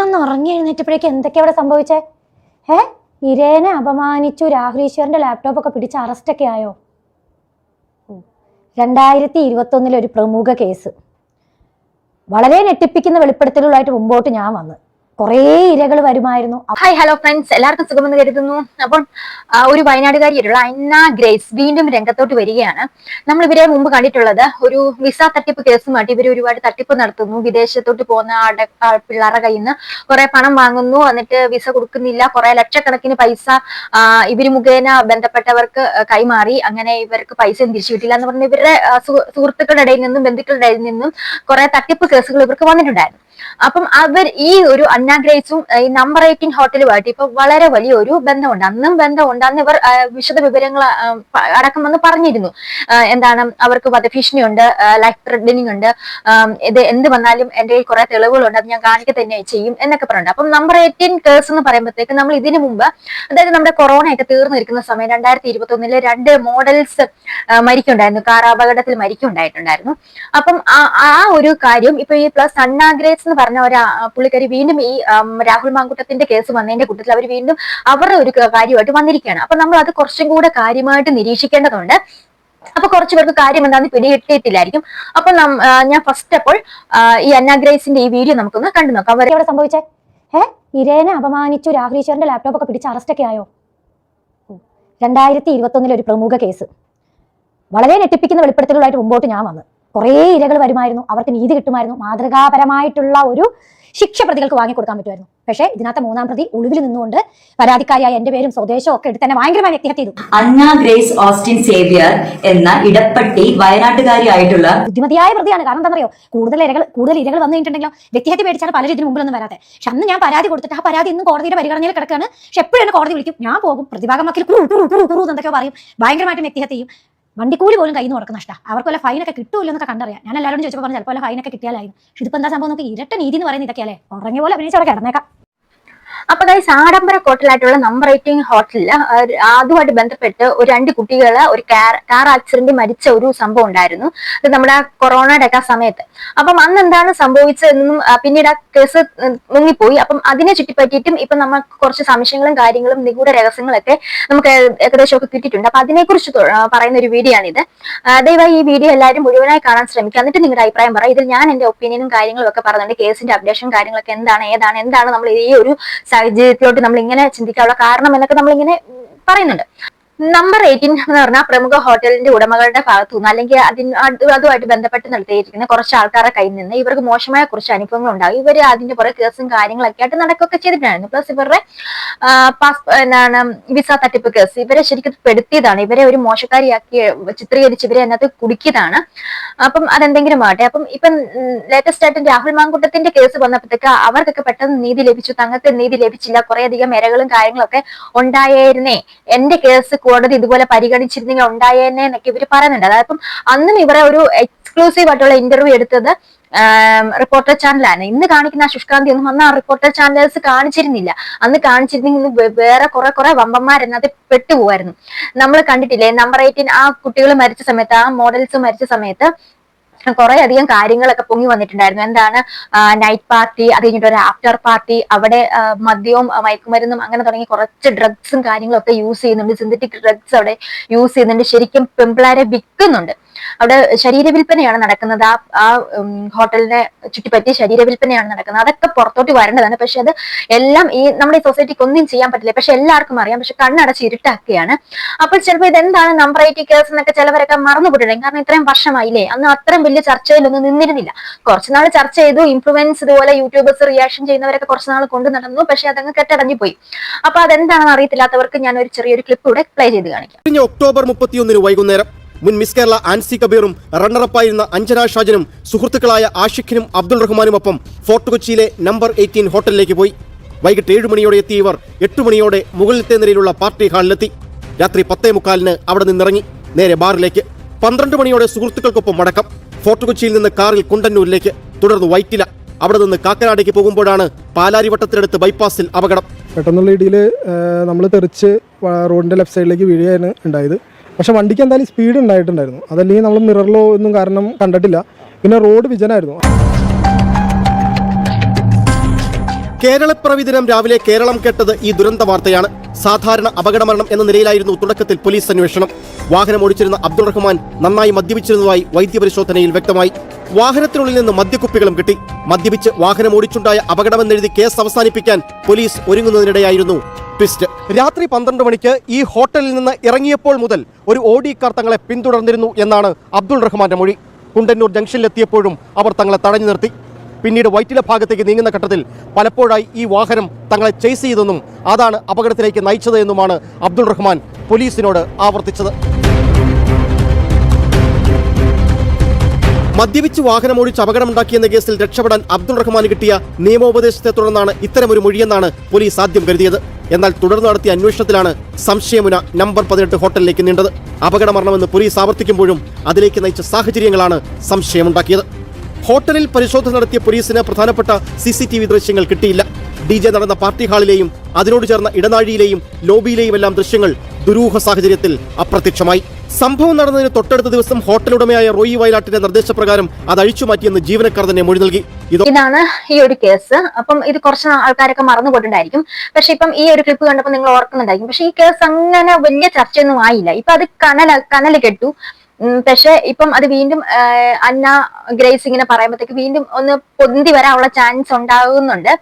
ഞാനൊന്ന് ഉറങ്ങി എഴുന്നേറ്റപ്പോഴേക്ക് എന്തൊക്കെയാ അവിടെ സംഭവിച്ചേ? ഏ? ഇരേനെ അപമാനിച്ചു രാഹുൽ ലാപ്ടോപ്പൊക്കെ പിടിച്ച് അറസ്റ്റൊക്കെ ആയോ? രണ്ടായിരത്തി ഇരുപത്തൊന്നിലെ ഒരു പ്രമുഖ കേസ് വളരെ ഞെട്ടിപ്പിക്കുന്ന വെളിപ്പെടുത്തലുകളായിട്ട് മുമ്പോട്ട് ഞാൻ വന്ന്. കുറേ ഇരകൾ വരുമായിരുന്നു. ഹായ് ഹലോ ഫ്രണ്ട്സ് എല്ലാവർക്കും സുഖമെന്ന് കരുതുന്നു. അപ്പം ഒരു വയനാടുകാരിയുള്ള അന്ന ഗ്രേസ് വീണ്ടും രംഗത്തോട്ട് വരികയാണ്. നമ്മൾ ഇവരെ മുമ്പ് കണ്ടിട്ടുള്ളത് ഒരു വിസ തട്ടിപ്പ് കേസുമായിട്ട് ഇവർ ഒരുപാട് തട്ടിപ്പ് നടത്തുന്നു. വിദേശത്തോട്ട് പോകുന്ന ആടെ ആ, പിള്ളേരുടെ കയ്യിൽ നിന്ന് കുറെ പണം വാങ്ങുന്നു. എന്നിട്ട് വിസ കൊടുക്കുന്നില്ല. കുറെ ലക്ഷക്കണക്കിന് പൈസ ഇവർ മുഖേന ബന്ധപ്പെട്ടവർക്ക് കൈമാറി. അങ്ങനെ ഇവർക്ക് പൈസ തിരിച്ചു കിട്ടില്ല എന്ന് പറഞ്ഞ് ഇവരുടെ സുഹൃത്തുക്കളുടെ ഇടയിൽ നിന്നും ബന്ധുക്കളുടെ ഇടയിൽ നിന്നും കുറെ തട്ടിപ്പ് കേസുകൾ ഇവർക്ക് വന്നിട്ടുണ്ടായിരുന്നു. അപ്പം അവർ ഈ ഒരു അന്ന ഈ നമ്പർ എയ്റ്റീൻ ഹോട്ടലുമായിട്ട് ഇപ്പൊ വളരെ വലിയ ഒരു ബന്ധമുണ്ട്. അന്നും ബന്ധമുണ്ട്. അന്ന് ഇവർ വിശദ വിവരങ്ങൾ അടക്കം വന്ന് പറഞ്ഞിരുന്നു. എന്താണ് അവർക്ക് വധഭീഷണിയുണ്ട് ലൈഫ് ത്രെഡനിങ് ഉണ്ട്. ഇത് എന്ത് വന്നാലും എന്റെ കയ്യിൽ കുറെ തെളിവുകളുണ്ട് അത് ഞാൻ കാണിക്കുക തന്നെ ചെയ്യും എന്നൊക്കെ പറയുന്നുണ്ട് അപ്പം നമ്പർ എയ്റ്റീൻ കേസ് എന്ന് പറയുമ്പോഴത്തേക്ക് നമ്മൾ ഇതിനു മുമ്പ് അതായത് നമ്മുടെ കൊറോണ ഒക്കെ തീർന്നിരിക്കുന്ന സമയം രണ്ടായിരത്തി ഇരുപത്തി ഒന്നിൽ രണ്ട് മോഡൽസ് മരിക്കുണ്ടായിരുന്നു. കാർ അപകടത്തിൽ മരിക്കുണ്ടായിട്ടുണ്ടായിരുന്നു. അപ്പം ആ ഒരു കാര്യം ഇപ്പൊ ഈ പ്ലസ് അണ്ണാഗ്രേസ് എന്ന് പറഞ്ഞ ഒരു പുള്ളിക്കാരി വീണ്ടും ഈ രാഹുൽ മാങ്കുട്ടത്തിന്റെ കേസ് വന്നതിന്റെ കൂട്ടത്തിൽ അവർ വീണ്ടും അവരുടെ ഒരു കാര്യമായിട്ട് വന്നിരിക്കുകയാണ്. അപ്പൊ നമ്മൾ അത് കുറച്ചും കൂടെ കാര്യമായിട്ട് നിരീക്ഷിക്കേണ്ടതുണ്ട്. അപ്പൊ കുറച്ചു പേർക്ക് കാര്യം എന്താണെന്ന് പിടികിട്ടിയിട്ടില്ലായിരിക്കും അപ്പൊ ഞാൻ ഫസ്റ്റ് അപ്പോൾ ഈ അന്നാഗ്രേസിന്റെ ഈ വീഡിയോ നമുക്കൊന്ന് കണ്ടു നോക്കാം. അവരെ അവിടെ സംഭവിച്ചേ? ഏ ഇരേനെ അപമാനിച്ചു രാഹുൽ ഈശ്വറിന്റെ ലാപ്ടോപ്പ് ഒക്കെ പിടിച്ച് അറസ്റ്റൊക്കെ ആയോ? രണ്ടായിരത്തി ഇരുപത്തൊന്നിലെ ഒരു പ്രമുഖ കേസ്. വളരെ ഞെട്ടിപ്പിക്കുന്ന വെളിപ്പെടുത്തലുകളായിട്ട് മുമ്പോട്ട് ഞാൻ വന്ന്. കുറേ ഇരകൾ വരുമായിരുന്നു അവർക്ക് നീതി കിട്ടുമായിരുന്നു മാതൃകാപരമായിട്ടുള്ള ഒരു ശിക്ഷ പ്രതികൾക്ക് വാങ്ങിക്കൊടുക്കാൻ പറ്റുമായിരുന്നു. പക്ഷേ ഇതിനകത്ത് മൂന്നാം പ്രതി ഒളിവിൽ നിന്നുകൊണ്ട് പരാതിക്കാരിയായ എന്റെ പേരും സ്വദേശവും ഒക്കെ എടുത്ത് തന്നെ ഭയങ്കരമായി വ്യക്തിഹത്യ ചെയ്തു. അന്ന ഗ്രേസ് ഓസ്റ്റിൻ സേവിയർ എന്ന ഇടപ്പട്ടി വയനാട്ടുകാരിയായിട്ടുള്ള ബുദ്ധിമതിയായ പ്രതിയാണ്. കാരണം എന്താ പറയുക കൂടുതൽ ഇരകൾ കൂടുതൽ ഇരകൾ വന്നു കഴിഞ്ഞിട്ടുണ്ടെങ്കിലും വ്യക്തിഹത്യ പേടിച്ചാണ് പലരും ഇതിന് മുമ്പിലൊന്നും വരാതെ പക്ഷെ അന്ന് ഞാൻ പരാതി കൊടുത്തിട്ട് ആ പരാതി ഇന്ന് കോടതിയുടെ പരിഗണനയിൽ കിടക്കുകയാണ് പക്ഷെ എപ്പോഴും എന്നെ കോടതി വിളിക്കും. ഞാൻ പോകും. പ്രതിഭാഗം വക്കീൽ കുറു കുറു കുറു കുറു എന്തൊക്കെ പറയും ഭയങ്കരമായിട്ട് വ്യക്തിഹത്യ ചെയ്യും വണ്ടിക്കൂലി പോലും കയ്യിൽ നിന്ന് കൊടുക്കുന്ന നഷ്ടം. അവർക്ക് വല്ല ഫൈനൊക്കെ കിട്ടുമല്ലോ എന്നൊക്കെ കണ്ടറിയാം. ഞാൻ എല്ലാവരോടും ചോദിച്ചപ്പോൾ പറഞ്ഞു ചിലപ്പോൾ ഫൈനൊക്കെ കിട്ടിയാലായിരുന്നു. പക്ഷെ ഇതിപ്പോൾ എന്താ സംഭവം? നമുക്ക് ഇരട്ട നീതി എന്ന് പറയുന്നത് ഇതൊക്കെയല്ലേ? ഉറങ്ങിയ പോലെ അഭിനയിച്ച് അവിടെ കിടന്നേക്കാം. അപ്പൊ ഗൈസ് ആഡംബര ഹോട്ടലായിട്ടുള്ള നമ്പർ എയ്റ്റീൻ ഹോട്ടലിൽ അതുമായിട്ട് ബന്ധപ്പെട്ട് ഒരു രണ്ട് കുട്ടികൾ ഒരു കാർ കാർ ആക്സിഡന്റ് മരിച്ച ഒരു സംഭവം ഉണ്ടായിരുന്നു. അത് നമ്മുടെ കൊറോണയുടെ ഒക്കെ സമയത്ത്. അപ്പം അന്ന് എന്താണ് സംഭവിച്ചതെന്നും പിന്നീട് ആ കേസ് മുങ്ങിപ്പോയി. അപ്പം അതിനെ ചുറ്റിപ്പറ്റിയിട്ടും ഇപ്പൊ നമുക്ക് കുറച്ച് സംശയങ്ങളും കാര്യങ്ങളും നിഗൂഢ രഹസ്യങ്ങളൊക്കെ നമുക്ക് ഏകദേശം ഒക്കെ കിട്ടിയിട്ടുണ്ട്. അപ്പൊ അതിനെക്കുറിച്ച് പറയുന്ന ഒരു വീഡിയോ ആണിത്. ദയവായി ഈ വീഡിയോ എല്ലാവരും മുഴുവനായി കാണാൻ ശ്രമിക്കുക. എന്നിട്ട് നിങ്ങളുടെ അഭിപ്രായം പറ. ഇതിൽ ഞാൻ എന്റെ ഒപ്പീനിയനും കാര്യങ്ങളും ഒക്കെ പറയുന്നുണ്ട് കേസിന്റെ അപ്ഡേഷൻ കാര്യങ്ങളൊക്കെ എന്താണ് ഏതാണ് എന്താണ് നമ്മൾ ഈ ഒരു സാഹചര്യത്തിലോട്ട് നമ്മൾ ഇങ്ങനെ ചിന്തിക്കാനുള്ള കാരണം എന്നൊക്കെ നമ്മൾ ഇങ്ങനെ പറയുന്നുണ്ട്. നമ്പർ എയ്റ്റീൻ എന്ന് പറഞ്ഞാൽ പ്രമുഖ ഹോട്ടലിന്റെ ഉടമകളുടെ ഭാഗത്തു നിന്ന് അല്ലെങ്കിൽ അതിന് അത് അതുമായിട്ട് ബന്ധപ്പെട്ട് നടത്തിയിരിക്കുന്ന കുറച്ച് ആൾക്കാരുടെ കയ്യിൽ നിന്ന് ഇവർക്ക് മോശമായ കുറച്ച് അനുഭവങ്ങൾ ഉണ്ടാകും. ഇവർ അതിന്റെ പുറകെ കേസും കാര്യങ്ങളൊക്കെ ആയിട്ട് നടക്കുകയൊക്കെ ചെയ്തിട്ടുണ്ടായിരുന്നു. പ്ലസ് ഇവരുടെ പാസ് എന്താണ് വിസ തട്ടിപ്പ് കേസ് ഇവരെ ശരിക്കും പെടുത്തിയതാണ്. ഇവരെ ഒരു മോശക്കാരിയാക്കി ചിത്രീകരിച്ച് ഇവരെ അതിനകത്ത് കുടുക്കിയതാണ്. അപ്പം അതെന്തെങ്കിലും ആട്ടെ അപ്പം ഇപ്പം ലേറ്റസ്റ്റ് ആയിട്ട് രാഹുൽ മാങ്കുട്ടത്തിന്റെ കേസ് വന്നപ്പോഴത്തേക്ക് അവർക്കൊക്കെ പെട്ടെന്ന് നീതി ലഭിച്ചു. തങ്ങൾക്ക് നീതി ലഭിച്ചില്ല. കുറേയധികം ഇരകളും കാര്യങ്ങളൊക്കെ ഉണ്ടായേരുന്നേ. എന്റെ കേസ് കോടതി ഇതുപോലെ പരിഗണിച്ചിരുന്നെങ്കിൽ ഉണ്ടായേനെ എന്നൊക്കെ ഇവർ പറയുന്നുണ്ട്. അതായത് ഇപ്പം അന്നും ഇവരെ ഒരു എക്സ്ക്ലൂസീവ് ആയിട്ടുള്ള ഇന്റർവ്യൂ എടുത്തത് റിപ്പോർട്ടർ ചാനലാണ് ഇന്ന് കാണിക്കുന്ന ശുഷ്കാന്തി ഒന്നും അന്ന് ആ റിപ്പോർട്ടർ ചാനലേഴ്സ് കാണിച്ചിരുന്നില്ല. അന്ന് കാണിച്ചിരുന്നെങ്കിൽ വേറെ കുറെ കുറെ വമ്പന്മാരെന്നത് പെട്ടുപോകായിരുന്നു നമ്മൾ കണ്ടിട്ടില്ലേ നമ്പർ എയ്റ്റീൻ ആ കുട്ടികൾ മരിച്ച സമയത്ത് ആ മോഡൽസ് മരിച്ച സമയത്ത് കുറെ അധികം കാര്യങ്ങളൊക്കെ പൊങ്ങി വന്നിട്ടുണ്ടായിരുന്നു. എന്താണ് നൈറ്റ് പാർട്ടി അത് കഴിഞ്ഞിട്ട് ഒരു ആഫ്റ്റർ പാർട്ടി അവിടെ മദ്യവും മയക്കുമരുന്നും അങ്ങനെ തുടങ്ങി കുറച്ച് ഡ്രഗ്സും കാര്യങ്ങളൊക്കെ യൂസ് ചെയ്യുന്നുണ്ട്. സിന്തറ്റിക് ഡ്രഗ്സ് അവിടെ യൂസ് ചെയ്യുന്നുണ്ട്. ശരിക്കും പെമ്പിളാരെ വിൽക്കുന്നുണ്ട്. അവിടെ ശരീര വിൽപ്പനയാണ് നടക്കുന്നത്. ആ ആ ഹോട്ടലിനെ ചുറ്റിപ്പറ്റി ശരീര വിൽപ്പനയാണ് നടക്കുന്നത്. അതൊക്കെ പുറത്തോട്ട് വരേണ്ടതാണ്. പക്ഷെ അത് എല്ലാം ഈ നമ്മുടെ ഈ സൊസൈറ്റിക്ക് ഒന്നും ചെയ്യാൻ പറ്റില്ല. പക്ഷെ എല്ലാവർക്കും അറിയാം. പക്ഷെ കണ്ണടച്ച് ഇരുട്ടാക്കുകയാണ്. അപ്പോൾ ചിലപ്പോൾ ഇതെന്താണ് നമ്പർ ഐറ്റി കേസ് എന്നൊക്കെ ചിലവരൊക്കെ മറന്നുപോയിട്ടുണ്ടെങ്കിൽ കാരണം ഇത്രയും വർഷമായില്ലേ? അന്ന് അത്രയും വലിയ ചർച്ചയിലൊന്നും നിന്നിരുന്നില്ല. കുറച്ചുനാൾ ചർച്ച ചെയ്തു. ഇൻഫ്ലുവൻസ് ഇതുപോലെ യൂട്യൂബേഴ്സ് റിയാക്ഷൻ ചെയ്യുന്നവരൊക്കെ കുറച്ചുനാൾ കൊണ്ടു നടന്നു. പക്ഷെ അതങ്ങ് കെട്ടടഞ്ഞു പോയി. അപ്പൊ അതെന്താണെന്ന് അറിയത്തില്ലാത്തവർക്ക് ഞാൻ ഒരു ചെറിയൊരു ക്ലിപ്പ് ഇവിടെ പ്ലേ ചെയ്ത് കാണിക്കാം. ഒക്ടോബർ മുപ്പത്തിയൊന്നിന് വൈകുന്നേരം മുൻ മിസ് കേരള ആൻസി കബീറും റണ്ണറപ്പായിരുന്ന അഞ്ജന ഷാജനും സുഹൃത്തുക്കളായ ആഷിഖിനും അബ്ദുൾ റഹ്മാനുമൊപ്പം ഫോർട്ട് കൊച്ചിയിലെ നമ്പർ എയ്റ്റീൻ ഹോട്ടലിലേക്ക് പോയി. വൈകിട്ട് ഏഴ് മണിയോടെ എത്തിയ ഇവർ. എട്ട് മണിയോടെ മുകളിലത്തെ നിലയിലുള്ള പാർട്ടി ഹാളിലെത്തി. രാത്രി പത്തേ മുക്കാലിന് അവിടെ നിന്നിറങ്ങി. നേരെ ബാറിലേക്ക്. പന്ത്രണ്ട് മണിയോടെ സുഹൃത്തുക്കൾക്കൊപ്പം മടക്കം. ഫോർട്ട് കൊച്ചിയിൽ നിന്ന് കാറിൽ കുണ്ടന്നൂരിലേക്ക്. തുടർന്ന് വൈറ്റില. അവിടെ നിന്ന് കാക്കനാടേക്ക് പോകുമ്പോഴാണ് പാലാരിവട്ടത്തിനടുത്ത് ബൈപ്പാസിൽ അപകടം. പെട്ടെന്നുള്ള ഇടിയിൽ നമ്മൾ തെറിച്ച് റോഡിന്റെ ലെഫ്റ്റ് സൈഡിലേക്ക് വീഴുകയാണ് ഉണ്ടായത്. പക്ഷെ വണ്ടിക്ക് എന്തായാലും സ്പീഡ് ഉണ്ടായിട്ടുണ്ടായിരുന്നു. അതല്ലെങ്കിൽ നമ്മൾ മിററിലോ ഒന്നും കാരണം കണ്ടിട്ടില്ല. പിന്നെ റോഡ് വിജനായിരുന്നു. കേരളപ്പിറവി രാവിലെ കേരളം കേട്ടത് ഈ ദുരന്ത വാർത്തയാണ്. സാധാരണ അപകടമരണം എന്ന നിലയിലായിരുന്നു തുടക്കത്തിൽ പോലീസ് അന്വേഷണം. വാഹനം ഓടിച്ചിരുന്ന അബ്ദുൾ റഹ്മാൻ നന്നായി മദ്യപിച്ചിരുന്നതായി വൈദ്യപരിശോധനയിൽ വ്യക്തമായി. വാഹനത്തിനുള്ളിൽ നിന്ന് മദ്യക്കുപ്പികളും കിട്ടി. മദ്യപിച്ച് വാഹനം ഓടിച്ചുണ്ടായ അപകടമെന്നെഴുതി കേസ് അവസാനിപ്പിക്കാൻ പോലീസ് ഒരുങ്ങുന്നതിനിടെയായിരുന്നു ട്വിസ്റ്റ്. രാത്രി പന്ത്രണ്ട് മണിക്ക് ഈ ഹോട്ടലിൽ നിന്ന് ഇറങ്ങിയപ്പോൾ മുതൽ ഒരു ഓഡി കാർ തങ്ങളെ പിന്തുടർന്നിരുന്നു എന്നാണ് അബ്ദുൾ റഹ്മാന്റെ മൊഴി. കുണ്ടന്നൂർ ജംഗ്ഷനിലെത്തിയപ്പോഴും അവർ തങ്ങളെ തടഞ്ഞു നിർത്തി. പിന്നീട് വൈറ്റില ഭാഗത്തേക്ക് നീങ്ങുന്ന ഘട്ടത്തിൽ പലപ്പോഴായി ഈ വാഹനം തങ്ങളെ ചേസ് ചെയ്തെന്നും അതാണ് അപകടത്തിലേക്ക് നയിച്ചത് എന്നുമാണ് അബ്ദുൾ റഹ്മാൻ പോലീസിനോട് ആവർത്തിച്ചത്. മദ്യപിച്ച് വാഹനമോടിച്ച് അപകടമുണ്ടാക്കിയെന്ന കേസിൽ രക്ഷപ്പെടാൻ അബ്ദുൾ റഹ്മാൻ കിട്ടിയ നിയമോപദേശത്തെ തുടർന്നാണ് ഇത്തരമൊരു മൊഴിയെന്നാണ് പോലീസ് ആദ്യം കരുതിയത്. എന്നാൽ തുടർന്ന് നടത്തിയ അന്വേഷണത്തിലാണ് സംശയമുന നമ്പർ പതിനെട്ട് ഹോട്ടലിലേക്ക് നീണ്ടത്. അപകടമരണമെന്ന് പോലീസ് ആവർത്തിക്കുമ്പോഴും അതിലേക്ക് നയിച്ച സാഹചര്യങ്ങളാണ് സംശയമുണ്ടാക്കിയത്. ഹോട്ടലിൽ പരിശോധന നടത്തിയ പോലീസിന് പ്രധാനപ്പെട്ട സി സി ടി വി ദൃശ്യങ്ങൾ കിട്ടിയില്ല. ഡി ജെ നടന്ന പാർട്ടി ഹാളിലെയും അതിനോട് ചേർന്ന ഇടനാഴിയിലെയും ലോബിയിലെയും എല്ലാം ദൃശ്യങ്ങൾ ദുരൂഹ സാഹചര്യത്തിൽ അപ്രത്യക്ഷമായി. സംഭവം നടന്നതിന് തൊട്ടടുത്ത ദിവസം ഹോട്ടൽ ഉടമയായ റോയി വയലാട്ടിന്റെ നിർദ്ദേശപ്രകാരം അത് അഴിച്ചുമാറ്റിയെന്ന് ജീവനക്കാർ തന്നെ മൊഴി നൽകി. ഇത് ഇതാണ് ഈ ഒരു കേസ്. അപ്പം ഇത് കുറച്ച് ആൾക്കാരൊക്കെ മറന്നുപോയിട്ടുണ്ടായിരിക്കും. പക്ഷെ ഇപ്പം ഈ ഒരു ക്ലിപ്പ് കണ്ടപ്പോൾ നിങ്ങൾ ഓർക്കുന്നുണ്ടായിരിക്കും. പക്ഷെ ഈ കേസ് അങ്ങനെ വലിയ ചർച്ചയൊന്നും ആയില്ല. ഇപ്പൊ അത് കനല കനൽ കെട്ടു. പക്ഷെ ഇപ്പം അത് വീണ്ടും അന്ന ഗ്രേസ് ഇങ്ങനെ പറയുമ്പോഴത്തേക്ക് വീണ്ടും ഒന്ന് പൊന്തി വരാനുള്ള ചാൻസ് ഉണ്ടാകുന്നുണ്ട്.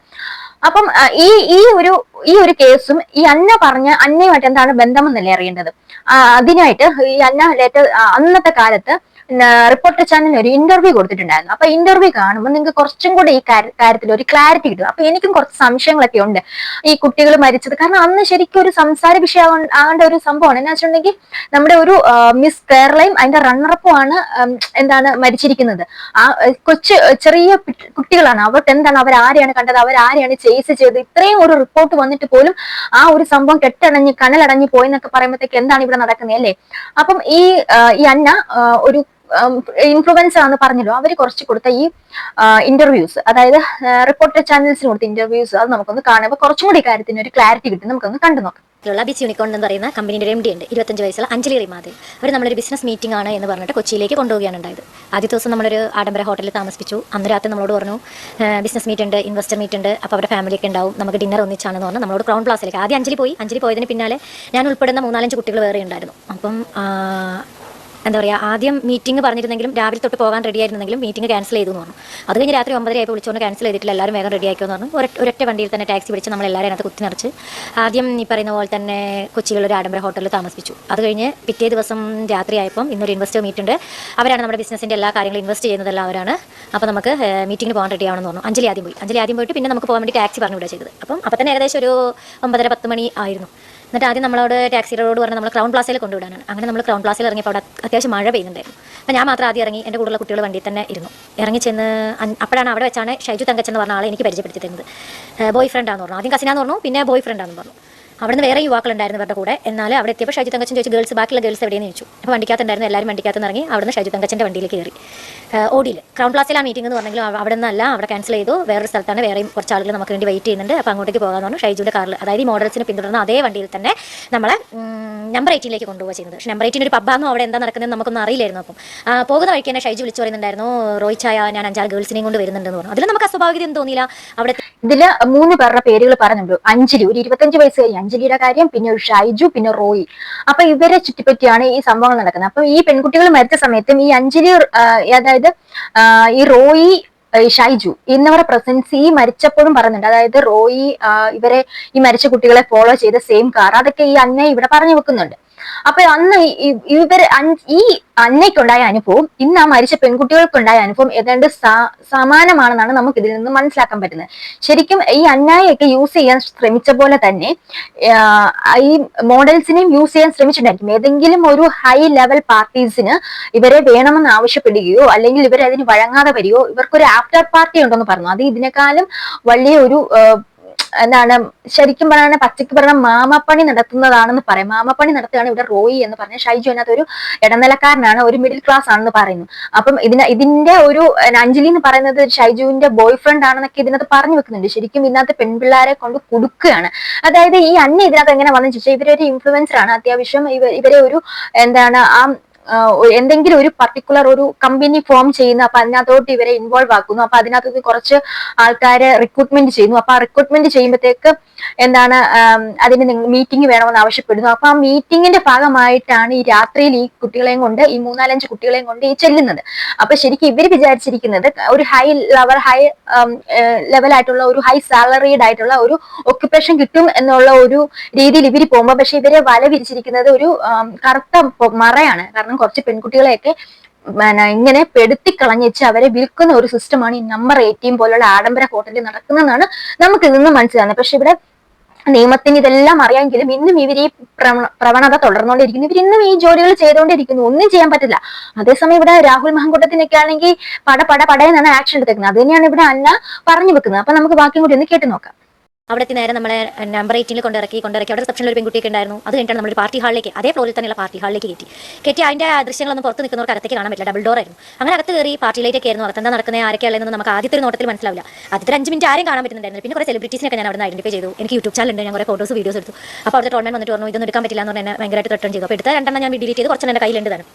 അപ്പം ഈ ഈ ഒരു ഈ ഒരു കേസും ഈ അന്ന പറഞ്ഞ അന്നയുമായിട്ട് എന്താണ് ബന്ധമെന്നല്ലേ അറിയേണ്ടത്? അതിനായിട്ട് ഈ അന്ന ലേറ്റ അന്നത്തെ കാലത്ത് റിപ്പോർട്ടർ ചാനലിന് ഒരു ഇന്റർവ്യൂ കൊടുത്തിട്ടുണ്ടായിരുന്നു. അപ്പൊ ഇന്റർവ്യൂ കാണുമ്പോൾ നിങ്ങൾക്ക് കുറച്ചും കൂടെ ഈ കാര്യത്തിൽ ഒരു ക്ലാരിറ്റി കിട്ടും. അപ്പൊ എനിക്കും കുറച്ച് സംശയങ്ങളൊക്കെ ഉണ്ട്. ഈ കുട്ടികൾ മരിച്ചത്. കാരണം അന്ന് ശരിക്കും ഒരു സംസാര വിഷയം ആകേണ്ട ഒരു സംഭവമാണ്. എന്നാ വെച്ചിട്ടുണ്ടെങ്കിൽ നമ്മുടെ ഒരു മിസ് കേരളയും അതിന്റെ റണ്ണറപ്പും ആണ് എന്താണ് മരിച്ചിരിക്കുന്നത്. ആ കൊച്ചു ചെറിയ കുട്ടികളാണ്. അവർക്ക് എന്താണ് അവർ ആരെയാണ് കണ്ടത് അവർ ആരെയാണ് ചേസ് ചെയ്തത്. ഇത്രയും ഒരു റിപ്പോർട്ട് വന്നിട്ട് പോലും ആ ഒരു സംഭവം കെട്ടടഞ്ഞ് കനലടഞ്ഞ് പോയെന്നൊക്കെ പറയുമ്പോഴത്തേക്ക് എന്താണ് ഇവിടെ നടക്കുന്നത് അല്ലേ? അപ്പം ഈ ഈ അന്ന ഒരു ഇൻഫ്ലുവൻസർ ആണെന്ന് പറഞ്ഞല്ലോ അവർ കുറച്ച് കൊടുത്ത ഈ ഇന്റർവ്യൂസ് അതായത് റിപ്പോർട്ടർ ചാനൽസിന് കൊടുത്ത ഇന്റർവ്യൂസ് അത് നമുക്കൊന്ന് കാണുമ്പോൾ കുറച്ചും കൂടി കാര്യത്തിന് ഒരു ക്ലാരിറ്റി കിട്ടും നമുക്കൊന്ന് കണ്ടു നോക്കാം. ബിസ് യൂണിക്കോൺ എന്ന് പറയുന്ന കമ്പനിയുടെ എം ഡി ഉണ്ട് ഇരുപത്തഞ്ച് വയസ്സുള്ള അഞ്ജലി റിമാദ്. അവർ നമ്മളൊരു ബിസിനസ് മീറ്റിംഗ് ആണ് എന്ന് പറഞ്ഞിട്ട് കൊച്ചിയിലേക്ക് കൊണ്ടുപോവുകയാണ് ഉണ്ടായത്. ആദ്യ ദിവസം നമ്മളൊരു ആഡംബര ഹോട്ടലിൽ താമസിപ്പിച്ചു. അന്ന് രാത്രി നമ്മളോട് പറഞ്ഞു ബിസിനസ് മീറ്റ് ഉണ്ട് ഇൻവെസ്റ്റർ മീറ്റ് ഉണ്ട് അപ്പോൾ അവരുടെ ഫാമിലിയൊക്കെ ഉണ്ടാവും നമുക്ക് ഡിന്നർ ഒന്നിച്ചാണെന്ന് പറഞ്ഞു നമ്മളോട് ക്രൗൺ പ്ലാസിലേക്ക് ആദ്യം അഞ്ജലി പോയി. അഞ്ജലി പോയതിന് പിന്നാലെ ഞാൻ ഉൾപ്പെടുന്ന മൂന്നാലഞ്ച് കുട്ടികൾ വേറെ ഉണ്ടായിരുന്നു അപ്പം എന്താ പറയുക ആദ്യം മീറ്റിംഗ് പറഞ്ഞിരുന്നെങ്കിലും രാവിലെ തൊട്ട് പോകാൻ റെഡി ആയിരുന്നെങ്കിലും മീറ്റിംഗ് ക്യാൻസൽ ചെയ്തു എന്ന് പറഞ്ഞു. അത് കഴിഞ്ഞ് രാത്രി ഒമ്പതര ആയപ്പോൾ വിളിച്ചുകൊണ്ട് ക്യാൻസൽ ചെയ്തിട്ടില്ല എല്ലാവരും വേഗം റെഡി എന്ന് പറഞ്ഞു. ഒരൊറ്റ വണ്ടിയിൽ തന്നെ ടാക്സി പിടിച്ച് നമ്മൾ എല്ലാവരും അതിനകത്ത് കുത്തി നിറച്ച് ആദ്യം ഈ പറയുന്ന പോലെ തന്നെ കൊച്ചിയിലുള്ള ഒരു ആഡംബര ഹോട്ടലിൽ താമസിപ്പിച്ചു. അത് കഴിഞ്ഞ് പിറ്റേ ദിവസം രാത്രി ആയപ്പം ഇന്നൊരു ഇൻവെസ്റ്റർ മീറ്റ് ഉണ്ട്. അവരാണ് നമ്മുടെ ബിസിനസിന്റെ എല്ലാ കാര്യങ്ങളും ഇൻവെസ്റ്റ് ചെയ്യുന്നതെല്ലാം അവരാണ്. അപ്പോൾ നമുക്ക് മീറ്റിംഗിന് പോകാൻ റെഡി ആവണമെന്ന് പറഞ്ഞു. അഞ്ചലി ആദ്യം പോയി. അഞ്ചലി ആദ്യം പോയിട്ട് പിന്നെ നമുക്ക് പോകാൻ വേണ്ടി ടാക്സി പറഞ്ഞു വിടുക ചെയ്തത്. അപ്പം അപ്പം തന്നെ ഏകദേശം ഒരു ഒമ്പതര പത്ത് മണി ആയിരുന്നു. എന്നിട്ട് ആദ്യം നമ്മളോട് ടാക്സി റോഡ് പറഞ്ഞ് നമ്മൾ ക്രൗൺ പ്ലാസയിൽ കൊണ്ടുവിടാനാണ്. അങ്ങനെ നമ്മൾ ക്രൗൺ പ്ലാസയിൽ ഇറങ്ങിയപ്പോൾ അവിടെ അത്യാവശ്യം മഴ പെയ്യുന്നുണ്ടായിരുന്നു അപ്പോൾ ഞാൻ മാത്രം ആദ്യം ഇറങ്ങി എന്റെ കൂടെയുള്ള കുട്ടികൾ വണ്ടിയിൽ തന്നെ ഇരുന്നു. ഇറങ്ങി ചെന്ന് അപ്പോഴാണ് അവിടെ വെച്ചാണ് ഷൈജു തങ്കച്ചൻ എന്ന് പറഞ്ഞ ആളെ എനിക്ക് പരിചയപ്പെടുത്തി തരുന്നത്. ബോയ് ഫ്രണ്ടാന്ന് പറഞ്ഞു. ആദ്യം കസിനാന്ന് പറഞ്ഞു പിന്നെ ബോയ് ഫ്രണ്ടാന്ന് പറഞ്ഞു. അവിടുന്ന് വേറെ യുവാക്കളുണ്ടായിരുന്നു അവരുടെ കൂടെ. എന്നാൽ അവിടെ എത്തിയപ്പോൾ ഷൈജു തങ്കച്ചൻ ചോദിച്ചു ഗേൾസ് ബാക്കിയുള്ള ഗേൾസ് എവിടെയെന്ന്? ചോദിച്ചു. അപ്പോൾ വണ്ടിക്കകത്തുണ്ടായിരുന്നു എല്ലാവരും വണ്ടിക്കകത്ത് ഇറങ്ങി അവിടുന്ന് ഷൈജു തങ്കച്ചന്റെ വണ്ടിയിലേക്ക് കയറി. ഓടിയിൽ ക്രൗൺ പ്ലാസിൽ ആ മീറ്റിംഗ് എന്ന് പറഞ്ഞെങ്കിലും അവ- അവിടെ നിന്നല്ല അവിടെ ക്യാൻസൽ ചെയ്തു. വേറൊരു സ്ഥലത്താണ് വേറെയും കുറച്ച് ആളുകൾ നമുക്ക് വേണ്ടി വെയിറ്റ് ചെയ്യുന്നുണ്ട്. അപ്പോൾ അങ്ങോട്ടേക്ക് പോകാമെന്ന് പറഞ്ഞു ഷൈജുവിന്റെ കാറിൽ അതായത് ഈ മോഡൽസിനെ പിന്തുടർന്ന അതേ വണ്ടിയിൽ തന്നെ നമ്മളെ നമ്പർ എയ്റ്റിലേക്ക് കൊണ്ടുപോകുക ചെയ്യുന്നത്. പക്ഷേ നമ്പർ എയ്റ്റീൻ ഒരു പബ്ബാന്നോ അവിടെ എന്താ നടക്കുന്നത് നമുക്കൊന്നും അറിയില്ലായിരുന്നു അപ്പം. പോകുന്ന വഴിക്ക് തന്നെ ഷൈജു വിളിച്ചു പറയുന്നുണ്ടായിരുന്നു റോയ് ചായ ഞാൻ അഞ്ചാറ് ഗേൾസിനെയും കൊണ്ട് വരുന്നുണ്ടെന്ന് പറഞ്ഞു. അതിൽ നമുക്ക് അസ്വാഭാവികത തോന്നിയില്ല? അവിടെ ഇതിൽ മൂന്ന് പേരുടെ പേരുകൾ പറഞ്ഞുള്ളൂ അഞ്ചിൽ ഒരു ഇരുപത്തഞ്ച് വയസ്സുകാരി അഞ്ജലിയുടെ കാര്യം പിന്നെ ഒരു ഷൈജു പിന്നെ റോയി. അപ്പൊ ഇവരെ ചുറ്റിപ്പറ്റിയാണ് ഈ സംഭവങ്ങൾ നടക്കുന്നത്. അപ്പൊ ഈ പെൺകുട്ടികൾ മരിച്ച സമയത്തും ഈ അഞ്ജലി അതായത് ഈ റോയി ഷൈജു എന്നവരുടെ പ്രസൻസ് ഈ മരിച്ചപ്പോഴും പറയുന്നുണ്ട്. അതായത് റോയി ഇവരെ ഈ മരിച്ച കുട്ടികളെ ഫോളോ ചെയ്ത സെയിം കാർ അതൊക്കെ ഈ അന്നെ ഇവിടെ പറഞ്ഞു വെക്കുന്നുണ്ട്. അപ്പൊ അന്ന് ഇവർ ഈ അന്നയ്ക്കുണ്ടായ അനുഭവം ഇന്ന് ആ മരിച്ച പെൺകുട്ടികൾക്കുണ്ടായ അനുഭവം ഏതാണ്ട് സമാനമാണെന്നാണ് നമുക്ക് ഇതിൽ നിന്ന് മനസ്സിലാക്കാൻ പറ്റുന്നത്. ശരിക്കും ഈ അന്നായൊക്കെ യൂസ് ചെയ്യാൻ ശ്രമിച്ച പോലെ തന്നെ ഈ മോഡൽസിനെയും യൂസ് ചെയ്യാൻ ശ്രമിച്ചിട്ടുണ്ടായിരിക്കും. ഏതെങ്കിലും ഒരു ഹൈ ലെവൽ പാർട്ടീസിന് ഇവരെ വേണമെന്ന് ആവശ്യപ്പെടുകയോ അല്ലെങ്കിൽ ഇവരതിന് വഴങ്ങാതെ വരികയോ ഇവർക്കൊരു ആഫ്റ്റർ പാർട്ടി ഉണ്ടെന്ന് പറഞ്ഞു. അത് ഇതിനേക്കാളും വലിയ ഒരു എന്താണ് ശരിക്കും പറഞ്ഞാൽ പച്ചയ്ക്ക് പറഞ്ഞ മാമപ്പണി നടത്തുന്നതാണെന്ന് പറയും. മാമപ്പണി നടത്തുകയാണ് ഇവിടെ റോയി എന്ന് പറഞ്ഞ ഷൈജു അതിനകത്ത് ഒരു ഇടനിലക്കാരനാണ് ഒരു മിഡിൽ ക്ലാസ് ആണെന്ന് പറയുന്നു. അപ്പം ഇതിന് ഇതിന്റെ ഒരു അഞ്ജലി എന്ന് പറയുന്നത് ഷൈജുവിന്റെ ബോയ് ഫ്രണ്ട് ആണെന്നൊക്കെ ഇതിനകത്ത് പറഞ്ഞു വെക്കുന്നുണ്ട്. ശരിക്കും ഇതിനകത്ത് പെൺപിള്ളേരെ കൊണ്ട് കൊടുക്കുകയാണ്. അതായത് ഈ അന്ന ഇതിനകത്ത് എങ്ങനെ വന്നു ചോദിച്ചാൽ ഇവരൊരു ഇൻഫ്ലുവൻസർ ആണ്. അത്യാവശ്യം ഇവ ഇവരെ ഒരു എന്താണ് ആ എന്തെങ്കിലും ഒരു പർട്ടിക്കുലർ ഒരു കമ്പനി ഫോം ചെയ്യുന്നു അപ്പൊ അതിനകത്തോട്ട് ഇവരെ ഇൻവോൾവ് ആക്കുന്നു. അപ്പൊ അതിനകത്ത് കുറച്ച് ആൾക്കാരെ റിക്രൂട്ട്മെന്റ് ചെയ്യുന്നു. അപ്പൊ ആ റിക്രൂട്ട്മെന്റ് ചെയ്യുമ്പോഴത്തേക്ക് എന്താണ് അതിന് മീറ്റിംഗ് വേണമെന്ന് ആവശ്യപ്പെടുന്നു. അപ്പൊ ആ മീറ്റിംഗിന്റെ ഭാഗമായിട്ടാണ് ഈ രാത്രിയിൽ ഈ കുട്ടികളെയും കൊണ്ട് ഈ മൂന്നാലഞ്ച് കുട്ടികളെയും കൊണ്ട് ഈ ചെല്ലുന്നത്. അപ്പൊ ശരിക്കും ഇവർ വിചാരിച്ചിരിക്കുന്നത് ഒരു ഹൈ ലെവൽ ഹൈ ലെവലായിട്ടുള്ള ഒരു ഹൈ സാലറീഡ് ആയിട്ടുള്ള ഒരു ഒക്യുപ്പേഷൻ കിട്ടും എന്നുള്ള ഒരു രീതിയിൽ ഇവർ പോകുമ്പോൾ പക്ഷെ ഇവരെ വല വിരിച്ചിരിക്കുന്നത് ഒരു കറുത്ത മറയാണ്. കാരണം കുറച്ച് പെൺകുട്ടികളെയൊക്കെ ഇങ്ങനെ പെടുത്തി കളഞ്ഞിച്ച് അവരെ വിൽക്കുന്ന ഒരു സിസ്റ്റമാണ് ഈ നമ്പർ എയ്റ്റീൻ പോലുള്ള ആഡംബര ഹോട്ടലിൽ നടക്കുന്നതെന്നാണ് നമുക്ക് ഇതിന്ന് മനസ്സിലാകുന്നത്. പക്ഷെ ഇവിടെ നിയമത്തിന് ഇതെല്ലാം അറിയാമെങ്കിലും ഇന്നും ഇവർ ഈ പ്രവണ- പ്രവണത തുടർന്നുകൊണ്ടിരിക്കുന്നു. ഇവർ ഇന്നും ഈ ജോലികൾ ചെയ്തുകൊണ്ടിരിക്കുന്നു. ഒന്നും ചെയ്യാൻ പറ്റില്ല. അതേസമയം ഇവിടെ രാഹുൽ മഹൻകുട്ടത്തിനൊക്കെ ആണെങ്കിൽ പട പട പടയെന്നാണ് ആക്ഷൻ എടുത്തേക്കുന്നത്. അത് തന്നെയാണ് ഇവിടെ അന്ന പറഞ്ഞു വെക്കുന്നത്. അപ്പൊ നമുക്ക് ബാക്കിയും കൂടി ഒന്ന് കേട്ടു നോക്കാം. അവിടത്തെ നേരെ നമ്മളെ നമ്പർ എയ്റ്റീനിൽ കൊണ്ടിറക്കി കൊണ്ടിറക്കി അവിടെ റിസപ്ഷനിൽ ഒരു പെൺകുട്ടിയൊക്കെ ഉണ്ടായിരുന്നു. അത് കഴിഞ്ഞിട്ടാണ് നമ്മൾ പാർട്ടി ഹാളിലേക്ക് അതേ ഫ്ലോറിൽ തന്നെയുള്ള പാർട്ടി ഹാളിലേക്ക് കയറ്റി. കയറ്റി അതിന്റെ ദൃശ്യങ്ങളൊന്നും പുറത്ത് നിൽക്കുന്നവർക്ക് അകത്തേക്ക് കാണാൻ പറ്റില്ല. ഡബിൾ ഡോർ ആയിരുന്നു. അങ്ങനെ അകത്ത് കയറി പാർട്ടിയിലേക്ക് ആയിരുന്നു. അകത്ത് എന്താ നടക്കുന്നത് ആരൊക്കെയുള്ളതെന്ന് നമുക്ക് ആദ്യത്തെ ഒരു നോട്ടത്തിൽ മനസ്സിലാവില്ല. ആദ്യത്തെ അഞ്ച് മിനിറ്റ് ആരും കാണാൻ പറ്റുന്നുണ്ടായിരുന്നു പിന്നെ കുറേ സെലിബ്രിറ്റീസിനൊക്കെ ഞാൻ അവിടെ ഐഡന്റിഫൈ ചെയ്തു. എനിക്ക് യൂട്യൂബ് ചാനൽ ഉണ്ട്. ഞാൻ കുറേ ഫോട്ടോസ് വീഡിയോസ് എടുത്തു. അപ്പോൾ അവിടുത്തെ ടോൺമെന്റ് വന്നിട്ട് പറഞ്ഞു ഇതൊന്നും എടുക്കാൻ പറ്റില്ല എന്ന് പറഞ്ഞാൽ ഭയങ്കരമായിട്ട് റിട്ടേൺ ചെയ്തു. അപ്പോൾ എടുത്ത രണ്ടെണ്ണം ഞാൻ ഡിലീറ്റ് ചെയ്ത് കുറച്ച് എന്റെ തന്നെ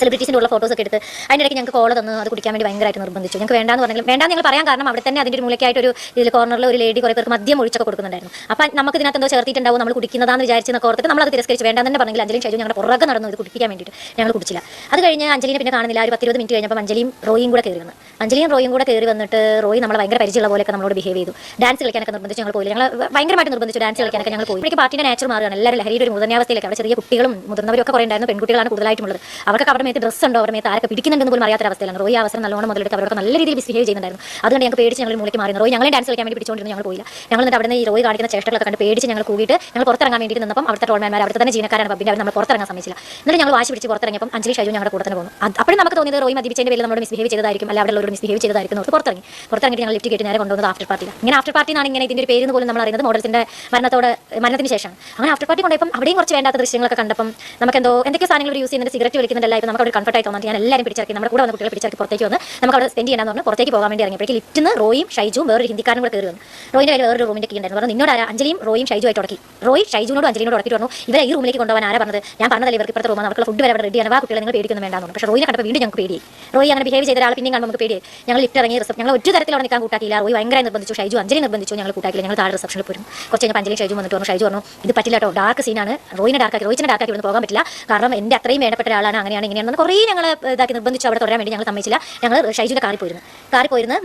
സെലിബ്രിറ്റീസിന്റെ ഉള്ള ഫോട്ടോസ് ഒക്കെ എടുത്ത് അതിന്റെ ഇടയ്ക്ക് ഞങ്ങൾക്ക് കോൾ തന്നു. അത് കുടിക്കാൻ വേണ്ടി ഭയങ്കരമായിട്ട് നിർബന്ധിച്ചു. ഞങ്ങൾക്ക് വേണ്ടാന്ന് പറഞ്ഞാലും വേണ്ടാന്ന് ഞങ്ങൾ പറയാൻ കാരണം അവിടെ തന്നെ അതിന്റെ ഒരു മൂലക്കായിട്ട് ഒരു ഇതിൽ കോർണറിൽ ഒരു ലേഡി കുറേ പേർക്ക് മദ്യം ഒഴിച്ചൊക്കെ കൊടുക്കുന്നുണ്ടായിരുന്നു. അപ്പം നമുക്ക് ഇതിനകത്ത് എന്തോ ചേർത്തിട്ടുണ്ടാവും നമ്മൾ കുടിക്കുന്നതാന്ന് വിചാരിച്ചെന്നൊക്കെ ഓർത്തിട്ട് നമ്മൾ അത് തിരസ്കരിച്ച്. വേണ്ടാന്ന് തന്നെ പറഞ്ഞെങ്കിൽ അഞ്ജലിയും ഷൈജു ഞങ്ങളുടെ പുറകെ നടന്നു ഇത് കുടിപ്പിക്കാൻ വേണ്ടിയിട്ട് ഞങ്ങൾ കുടിച്ചില്ല. അത് കഴിഞ്ഞ് അഞ്ജലിനെ പിന്നെ കാണുന്നില്ല. ഒരു പത്തിരുപത് മിനിറ്റ് കഴിഞ്ഞപ്പോൾ അഞ്ജലിയും റോയും കൂടെ കയറി വന്നു. അഞ്ജലിയും റോയും കൂടെ കയറി വന്നിട്ട് റോയി നമ്മളെ ഭയങ്കര പരിചയമുള്ള പോലെയൊക്കെ നമ്മളോട് ബിഹേവ് ചെയ്തു. ഡാൻസ് കളിക്കാനൊക്കെ നിർബന്ധിച്ച് ഞങ്ങൾ പോയില്ല. ഞങ്ങൾ ഭയങ്കരമായിട്ട് നിർബന്ധിച്ചു ഡാൻസ് കളിക്കാനൊക്കെ. ഞങ്ങൾ പോയി. ഇപ്പോഴേക്ക് പാർട്ടിയുടെ നാച്ചുറൽ മാറുകയാണ്. എല്ലാവരും ലഹരിയുടെ ഒരു മുതന്യാവസ്ഥയിലേക്ക്. അവിടെ ചെറിയ കുട്ടികളും മുതിർന്നവരൊക്കെ കുറേ ഉണ്ടായിരുന്നു. പെൺകുട്ടികളാണ് കൂടുതലായിട്ടുള്ളത് അവർക്ക് അവരുടെ മേത്ത് ഡ്രസ്സ് ഉണ്ടോ? അവരുടെ മേത്ത് ആരൊക്കെ പിടിക്കുന്നുണ്ടെന്ന് പോലും അറിയാത്ത അവസ്ഥയിലാണ്. റോയി അവസരം നല്ലോണം മുതലെടുത്ത് അവരൊക്കെ നല്ല രീതിയിൽ ബിഹേവ് ചെയ്യുന്നുണ്ടായിരുന്നു. അതുകൊണ്ട് ഞങ്ങൾ പേടിച്ച് ഞങ്ങൾ മൂലയ്ക്ക് മാറി. റോയി ഞങ്ങളെ ഡാൻസ് കളിക്കാൻ വേണ്ടി പിടിച്ചുകൊണ്ടിരുന്നു. ഞങ്ങൾ പോയില്ല. ഞങ്ങൾ എന്നിട്ട് അവിടെ നിന്ന് ഈ റോയി കാണിക്കുന്ന ചേഷ്ടകളൊക്കെ കണ്ട് പേടിച്ച് ഞങ്ങൾ കൂടിയിട്ട് ഞങ്ങൾ പുറത്തിറങ്ങാൻ വേണ്ടി നിന്നപ്പം അവിടുത്തെ ടോൾമാൻമാർ അവിടുത്തെ തന്നെ ജീവനക്കാരാണ്. പബ്ബിന്റെ അവർ നമ്മൾ പുറത്തിറങ്ങാൻ സമ്മതിച്ചില്ല. എന്നിട്ട് ഞങ്ങൾ വാശി പിടിച്ച് പുറത്തിറങ്ങിയപ്പം അഞ്ജലി ഷൈജു ഞങ്ങളുടെ കൂടെ തന്നെ പോകുന്നു അപ്പോൾ നമുക്ക് തോന്നിയത് റോയി മദ്യപിച്ചതിന്റെ പേരിൽ നമ്മൾ മിസ്ബിഹേവ് ചെയ്തതായിരിക്കും. അല്ല അവിടെ ഒരു മിസ്ബിഹേവ് ചെയ്തതായിരിക്കും നമുക്ക് പുറത്തിറങ്ങി. പുറത്തിറങ്ങിയിട്ട് ഞങ്ങൾ ലിഫ്റ്റ് കേട്ട് നേരെ കൊണ്ടുവന്നത് ആഫ്റ്റർ പാർട്ടി ഇങ്ങനെ ആഫ്റ്റർ പാർട്ടി എന്നാണ് ഇങ്ങനെ ഇതിന്റെ പേര് പോലും നമ്മൾ അറിയുന്നത് മോഡൽസിന്റെ മരണത്തോട് മരണത്തിന് ശേഷം അങ്ങനെ ആഫ്റ്റർ പാർട്ടി കൊണ്ടുപോയപ്പം അവിടെയും കുറച്ച് വേണ്ടാത്ത ദൃശ്യങ്ങളൊക്കെ കണ്ടപ്പം നമുക്ക് എന്തോ എന്തൊക്കെ സാധനങ്ങൾ യൂസ് ചെയ്യുന്നത് സിഗരറ്റ് വലിക്കുന്നുണ്ടല്ല ഇപ്പം നമുക്ക് അവിടെ കംഫർട്ട് ആയി തോന്നുന്നത് ഞാൻ എല്ലാവരും പിടിച്ചിറക്കി. നമ്മുടെ കൂടെ വന്ന കുട്ടികളെ പിടിച്ചിറക്കി പുറത്തേക്ക് വന്ന് നമുക്ക് അവിടെ സ്പെൻഡ് ചെയ്യണമെന്ന് പറഞ്ഞു പുറത്തേക്ക് പോകാൻ വേണ്ടി ഇറങ്ങിയപ്പോഴേക്ക് ലിഫ്റ്റിന് റോയും ഷൈജും വേറൊരു ഹിന്ദിക്കാരനും കൂടെ കയറി വന്നു. റോയിന്റെ കയ്യിൽ വേറൊരു റൂമിന്റെ ഉണ്ടായിരുന്നു പറഞ്ഞു നിന്നോട് ആരാ? അഞ്ജലിയും റോയും ഷൈജു ആയിട്ട് ഉടക്കി. റോയി ഷൈജുനോട് അഞ്ജലിനോട് ഉടക്കിട്ട് പറഞ്ഞു ഇവരെ ഈ റൂമിലേക്ക് കൊണ്ടുപോകാൻ ആരാ പറഞ്ഞത്? ഞാൻ പറഞ്ഞതല്ലേ ഇവർക്ക് ഇപ്പുറത്തെ റൂമാണ് അവർക്ക് ഫുഡ് വരെ റെഡി ആണ്. ആ കുട്ടികളെ നിങ്ങൾ പേടിക്കുന്നു വേണ്ടാന്ന് പക്ഷേ റോയിനെ കണ്ടപ്പോൾ വീണ്ടും ഞങ്ങൾക്ക് പേടിയായി. റോയി അങ്ങനെ ബിഹേവ് ചെയ്ത ഒരാൾ പിന്നെ നമുക്ക് പേടിയായി. ഞങ്ങൾ ലിഫ്റ്റ് ഇറങ്ങി റിസപ്ഷൻ ഞങ്ങൾ ഒരു തരത്തിലുള്ള നിൽക്കാൻ കൂട്ടാക്കിയില്ല. റോയി ഭയങ്കര നിർബന്ധിച്ചു. ഷൈജു അഞ്ജലി നിർബന്ധിച്ചു. ഞങ്ങൾ കൂട്ടാക്കില്ല ഞങ്ങൾ താഴെ റിസപ്ഷനിൽ പോരും. കുറച്ച് കഴിഞ്ഞാൽ അഞ്ജലി ഷൈജു വന്നിട്ട് പറഞ്ഞു ഷൈജു പറഞ്ഞു ഇത് പറ്റില്ല കേട്ടോ. ഡാർക്ക് സീനാണ് റോയിനെ ഡാർക്കാക്കി റോയിച്ചിനെ ഡാർക്കാക്കി ഇവിടെ പോകാൻ പറ്റില്ല. കാരണം എന്റെ അത്രയും വേണ്ടപ്പെട്ട ഒരാളാണ്. അങ്ങനെയാണ് ഇങ്ങനെയാണ്. കുറേ ഞങ്ങൾ ഇതാക്കി നിർബന്ധിച്ചു. അവിടെ തുടരാൻ വേണ്ടി ഞങ്ങൾ സമ്മതിച്ചില്ല. ഞങ്ങൾ ഷൈജുവിന്റെ കാറിൽ പോയിരുന്നു. കാറിൽ പോയിരുന്നു.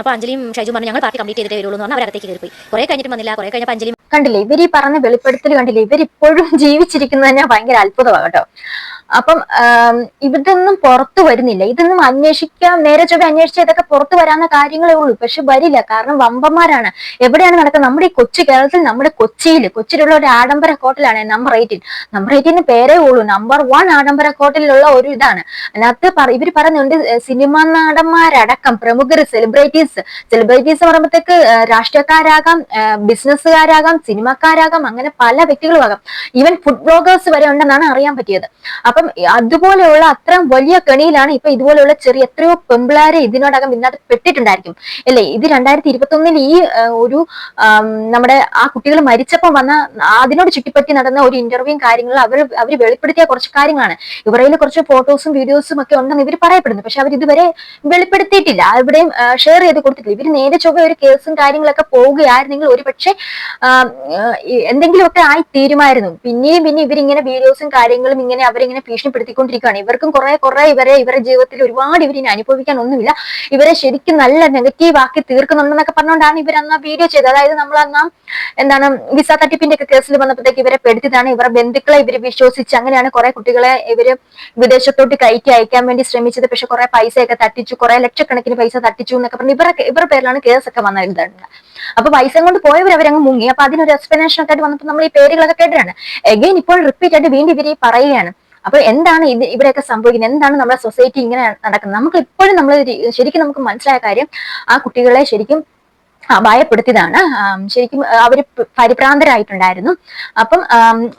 അപ്പോൾ അഞ്ജലിയും ഷൈജു പറഞ്ഞു ഞങ്ങൾ പാർട്ടി കംപ്ലീറ്റ് ചെയ്തിട്ടേ വരുള്ളൂ എന്ന് പറഞ്ഞാൽ അവരകത്തേക്ക് കയറി പോയി കുറേ കഴിഞ്ഞിട്ട് വന്നില്ല. കുറെ കഴിഞ്ഞ അഞ്ജലി കണ്ടില്ലേ? ഇവർ ഈ പറഞ്ഞ വെളിപ്പെടുത്തൽ കണ്ടില്ലേ? ഇവരിപ്പോഴും ജീവിച്ചിരിക്കുന്നത് തന്നെ ഭയങ്കര അത്ഭുതമാണ് കേട്ടോ. അപ്പം ഇതൊന്നും പുറത്തു വരുന്നില്ല. ഇതൊന്നും അന്വേഷിക്കാം നേരെ ചൊവ്വ അന്വേഷിച്ച ഇതൊക്കെ പുറത്തു വരാവുന്ന കാര്യങ്ങളേ ഉള്ളൂ. പക്ഷെ വരില്ല. കാരണം വമ്പന്മാരാണ്. എവിടെയാണ് നടക്കുന്നത്? നമ്മുടെ ഈ കൊച്ചു കേരളത്തിൽ നമ്മുടെ കൊച്ചിയിൽ കൊച്ചിയിലുള്ള ഒരു ആഡംബര ഹോട്ടലാണ് നമ്പർ എയ്റ്റീൻ നമ്പർ എയ്റ്റീന് പേരേ ഉള്ളൂ. നമ്പർ വൺ ആഡംബര ഹോട്ടലിലുള്ള ഒരു ഇതാണ്. അതിനകത്ത് ഇവർ പറയുന്നുണ്ട് സിനിമാ നടന്മാരടക്കം പ്രമുഖർ സെലിബ്രിറ്റീസ് സെലിബ്രിറ്റീസ് പറയുമ്പോഴത്തേക്ക് രാഷ്ട്രീയക്കാരാകാം ബിസിനസ്സുകാരാകാം സിനിമക്കാരാകാം അങ്ങനെ പല വ്യക്തികളുമാകാം. ഈവൻ ഫുഡ് ബ്ലോഗേഴ്സ് വരെ ഉണ്ടെന്നാണ് അറിയാൻ പറ്റിയത്. അപ്പം അതുപോലെയുള്ള അത്രയും വലിയ കെണിയിലാണ് ഇപ്പൊ ഇതുപോലെയുള്ള ചെറിയ എത്രയോ പെമ്പിളാരെ ഇതിനോടകം ഇതിനകത്ത് പെട്ടിട്ടുണ്ടായിരിക്കും. അല്ലെ? ഇത് രണ്ടായിരത്തി ഇരുപത്തി ഈ ഒരു നമ്മുടെ ആ കുട്ടികൾ മരിച്ചപ്പോൾ വന്ന അതിനോട് ചുറ്റിപ്പറ്റി നടന്ന ഒരു ഇന്റർവ്യൂയും കാര്യങ്ങളും അവർ അവർ വെളിപ്പെടുത്തിയ കുറച്ച് കാര്യങ്ങളാണ്. ഇവരയിൽ കുറച്ച് ഫോട്ടോസും വീഡിയോസും ഒക്കെ ഉണ്ടെന്ന് ഇവർ പറയപ്പെടുന്നു. പക്ഷെ അവർ ഇതുവരെ വെളിപ്പെടുത്തിയിട്ടില്ല. എവിടെയും ഷെയർ ചെയ്ത് കൊടുത്തിട്ടില്ല. ഇവർ നേരെ ചൊവ്വ ഒരു കേസും കാര്യങ്ങളൊക്കെ പോവുകയായിരുന്നെങ്കിൽ ഒരു പക്ഷേ എന്തെങ്കിലുമൊക്കെ ആയി തീരുമായിരുന്നു പിന്നെയും പിന്നെ ഇവരിങ്ങനെ വീഡിയോസും കാര്യങ്ങളും ഇങ്ങനെ അവരിങ്ങനെ ഭീഷണിപ്പെടുത്തിക്കൊണ്ടിരിക്കുകയാണ്. ഇവർക്കും കുറെ കുറെ ഇവരെ ഇവരുടെ ജീവിതത്തിൽ ഒരുപാട് ഇവരിനെ അനുഭവിക്കാൻ ഒന്നുമില്ല. ഇവരെ ശരിക്കും നല്ല നെഗറ്റീവ് ആക്കി തീർക്കുന്നുണ്ടെന്നൊക്കെ പറഞ്ഞുകൊണ്ടാണ് ഇവർ അന്ന് വീഡിയോ ചെയ്തത്. അതായത് നമ്മൾ അന്ന് എന്താണ് വിസ തട്ടിപ്പിന്റെ ഒക്കെ കേസിൽ വന്നപ്പോഴത്തേക്ക് ഇവരെ പെടുത്തിയതാണ് ഇവരുടെ ബന്ധുക്കളെ ഇവർ വിശ്വസിച്ച് അങ്ങനെയാണ് കുറെ കുട്ടികളെ ഇവർ വിദേശത്തോട്ട് കയറ്റി അയക്കാൻ വേണ്ടി ശ്രമിച്ചത്. പക്ഷെ കുറെ പൈസയൊക്കെ തട്ടിച്ചു കുറെ ലക്ഷക്കണക്കിന് പൈസ തട്ടിച്ചു എന്നൊക്കെ പറഞ്ഞ് ഇവരൊക്കെ ഇവരുടെ പേരിലാണ് കേസൊക്കെ വന്നിരുന്നത്. അപ്പൊ പൈസ കൊണ്ട് പോയവർ അവരങ്ങ് മുങ്ങി. അപ്പൊ അതിനൊരു എക്സ്പ്ലനേഷൻ ഒക്കെ ആയിട്ട് വന്നപ്പോൾ നമ്മൾ ഈ പേരുകളൊക്കെ കേട്ടിട്ടാണ്. എഗെയിൻ ഇപ്പോൾ റിപ്പീറ്റ് ആയിട്ട് വീണ്ടും ഇവർ ഈ പറയുകയാണ്. അപ്പൊ എന്താണ് ഇത് ഇവിടെയൊക്കെ സംഭവിക്കുന്നത്? എന്താണ് നമ്മുടെ സൊസൈറ്റി ഇങ്ങനെ നടക്കുന്നത്? നമുക്ക് ഇപ്പോഴും നമ്മൾ ശരിക്കും നമുക്ക് മനസ്സിലായ കാര്യം ആ കുട്ടികളെ ശരിക്കും ആ, ഭയപ്പെടുത്തിയതാണ്. ശരിക്കും അവർ പരിഭ്രാന്തരായിട്ടുണ്ടായിരുന്നു. അപ്പം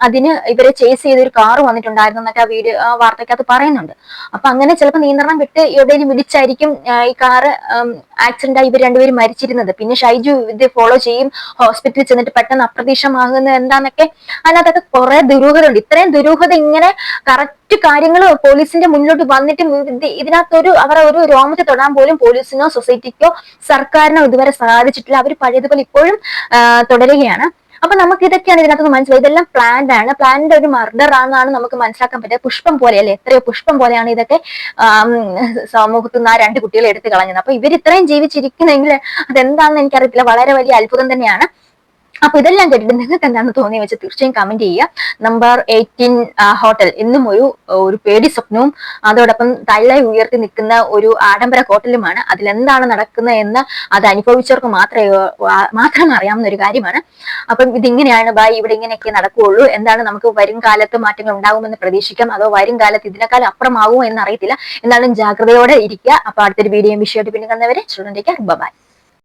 അതിന് ഇവരെ ചേസ് ചെയ്ത ഒരു കാറ് വന്നിട്ടുണ്ടായിരുന്നു എന്നൊക്കെ ആ വീഡിയോ വാർത്തക്കകത്ത് പറയുന്നുണ്ട്. അപ്പൊ അങ്ങനെ ചിലപ്പോൾ നിയന്ത്രണം വിട്ട് എവിടെയെങ്കിലും വിളിച്ചായിരിക്കും ഈ കാറ് ആക്സിഡന്റ് ആയി ഇവർ രണ്ടുപേരും മരിച്ചിരുന്നത്. പിന്നെ ഷൈജു ഇത് ഫോളോ ചെയ്യും ഹോസ്പിറ്റലിൽ ചെന്നിട്ട് പെട്ടെന്ന് അപ്രതീക്ഷമാകുന്നത് എന്താന്നൊക്കെ. അതിനകത്തൊക്കെ കുറെ ദുരൂഹത ഉണ്ട് ഇത്രയും ദുരൂഹത ഇങ്ങനെ കറക്റ്റ് കാര്യങ്ങൾ പോലീസിന്റെ മുന്നിലോട്ട് വന്നിട്ട് ഇത് ഇതിനകത്തൊരു അവരെ ഒരു രോമത്തെ തൊടാൻ പോലും പോലീസിനോ സൊസൈറ്റിക്കോ സർക്കാരിനോ ഇതുവരെ സാധിച്ചിട്ടില്ല അവർ പഴയതുപോലെ ഇപ്പോഴും തുടരുകയാണ്. അപ്പൊ നമുക്ക് ഇതൊക്കെയാണ് ഇതിനകത്ത് മനസ്സിലായി ഇതെല്ലാം പ്ലാന്റ് ആണ്. പ്ലാന്റ് ഒരു മർഡർ ആണെന്നാണ് നമുക്ക് മനസ്സിലാക്കാൻ പറ്റുക. പുഷ്പം പോലെ പോലെയല്ലേ? എത്രയോ പുഷ്പം പോലെയാണ് ഇതൊക്കെ സമൂഹത്തിൽ നിന്ന് ആ രണ്ട് കുട്ടികളെ എടുത്തു കളഞ്ഞത്. അപ്പൊ ഇവർ ഇത്രയും ജീവിച്ചിരിക്കുന്നെങ്കിൽ അതെന്താണെന്ന് എനിക്കറിയത്തില്ല. വളരെ വലിയ അത്ഭുതം തന്നെയാണ്. അപ്പൊ ഇതെല്ലാം കേട്ടിട്ട് നിങ്ങൾക്ക് എന്താണ് തോന്നിയെന്ന് വെച്ച് തീർച്ചയായും കമന്റ് ചെയ്യുക. നമ്പർ എയ്റ്റീൻ ഹോട്ടൽ എന്നും ഒരു ഒരു പേടി സ്വപ്നവും അതോടൊപ്പം തള്ളായി ഉയർത്തി നിൽക്കുന്ന ഒരു ആഡംബര ഹോട്ടലുമാണ്. അതിലെന്താണ് നടക്കുന്നത് എന്ന് അത് അനുഭവിച്ചവർക്ക് മാത്രമേ മാത്രം അറിയാവുന്ന ഒരു കാര്യമാണ്. അപ്പം ഇതിങ്ങനെയാണ് ബായ് ഇവിടെ ഇങ്ങനെയൊക്കെ നടക്കുകയുള്ളൂ. എന്താണ് നമുക്ക് വരും കാലത്ത് മാറ്റങ്ങൾ ഉണ്ടാകുമെന്ന് പ്രതീക്ഷിക്കാം? അതോ വരും കാലത്ത് ഇതിനേക്കാളും അപ്പുറമാകുമോ എന്ന് അറിയത്തില്ല? എന്നാലും ജാഗ്രതയോടെ ഇരിക്കുക. അപ്പൊ അടുത്തൊരു വീഡിയോ വിഷയമായിട്ട് പിന്നെ കണ്ടവരെ സ്റ്റുഡന്റേക്ക് ബൈ